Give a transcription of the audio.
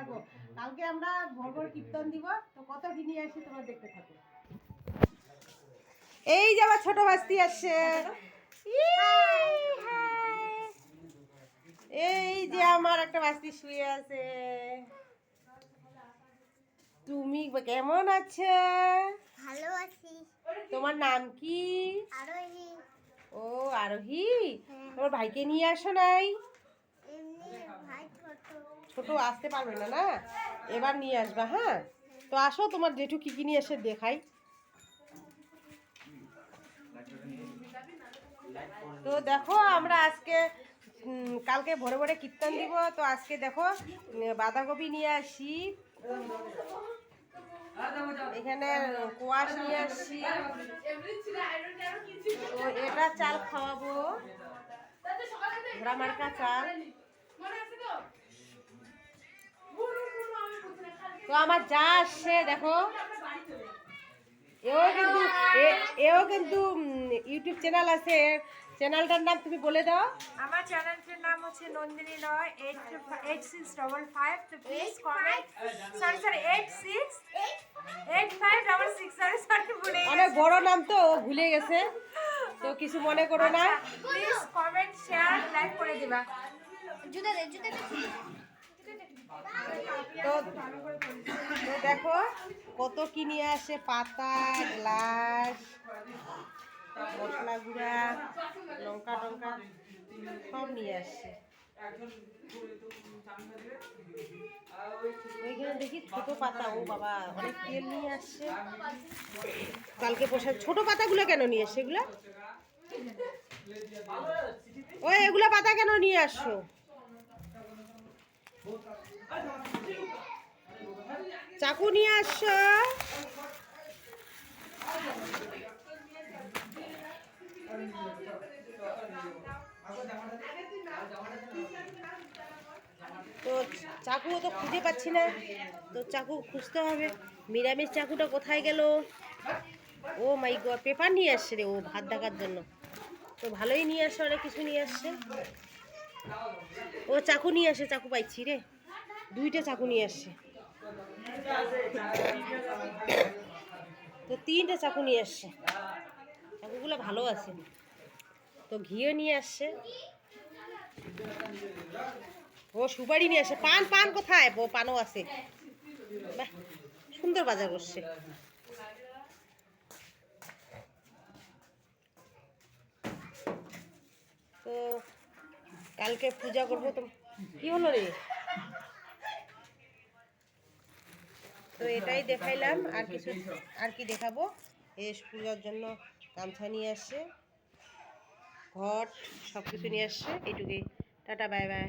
থাকো। কালকে আমরা ভর ভর কীর্তন দিব। তো কত কি নিয়ে আসি তোমরা দেখতে থাকো। এই যে আমার ছোট বাস্তি আসছে। এই যে আমার একটা বাস্তি শুয়ে আছে। তুমি কেমন আছো? ভালো আছি। তোমার নাম কি? আরোহী। ও আরোহী। হ্যাঁ। তোমার ভাইকে নিয়ে আসো নাই? ছোট আসতে পারবে না না? এবার নিয়ে আসবা হ্যাঁ? তো আসো তোমার জেঠু কি কি নিয়ে এসে দেখাই। তো দেখো আমরা আজকে কালকে ভোরে ভোরে কীর্তন দিব। তো আজকে দেখো বাঁধাকপি নিয়ে আসি। এখানে কোয়াশ নিয়ে আসছি তো এটা চাল খাওয়াবো। ঘোড়া মার্কা চাল। তো আমার যা আসছে দেখো। এও কিন্তু এ- এও কিন্তু ইউটিউব চ্যানেল আছে। চ্যানেলটার নাম তুমি বলে দাও। আমার চ্যানেলটির নাম হচ্ছে Nandini Roy eight eight six double five তো please comment sorry sorry eight six eight five double six sorry sorry ভুলে অনেক বড় নাম তো ও ভুলে গেছে। তো কিছু মনে করো না। প্লিজ কমেন্ট শেয়ার লাইক করে দিবা। জুতা দে জুতা দে। তো কত কি নিয়ে আসে? পাতা, গ্লাস, মশলা গুঁড়া, লঙ্কা টঙ্কা, সব নিয়ে আসছে ছোট পাতা। ও বাবা, অনেক তেল নিয়ে আসছে কালকে পোশাক ছোট পাতাগুলো কেন নিয়ে আসছে এগুলো? ও এগুলো পাতা কেন নিয়ে আসছো চাকু নিয়ে আসছো তো চাকুও তো খুঁজে পাচ্ছি না। তো চাকু খুঁজতে হবে। নিরামিষ চাকুটা কোথায় গেল? ও মাই গড, পেপার নিয়ে আসছে রে ও ভাত দেখার জন্য। তো ভালোই নিয়ে আসছে অনেক কিছু নিয়ে আসছে ও চাকু নিয়ে আসে, চাকু পাইছি রে। দুইটা চাকু নিয়ে আসছে তো তিনটে চাকু নিয়ে আসছে। চাকুগুলো ভালো আছে। তো ঘিও নিয়ে আসছে। ও সুপারি নিয়ে আসে পান পান কোথায়? ও পানও আছে। সুন্দর বাজার করছে। তো কালকে পূজা করব তো। কি হলো রে? তো এটাই দেখাইলাম, আর কিছু আর কি দেখাবো? এস পূজার জন্য গামছা নিয়ে আসছে। ঘট সব কিছু নিয়ে আসছে। এটুকুই টাটা, বাই বাই।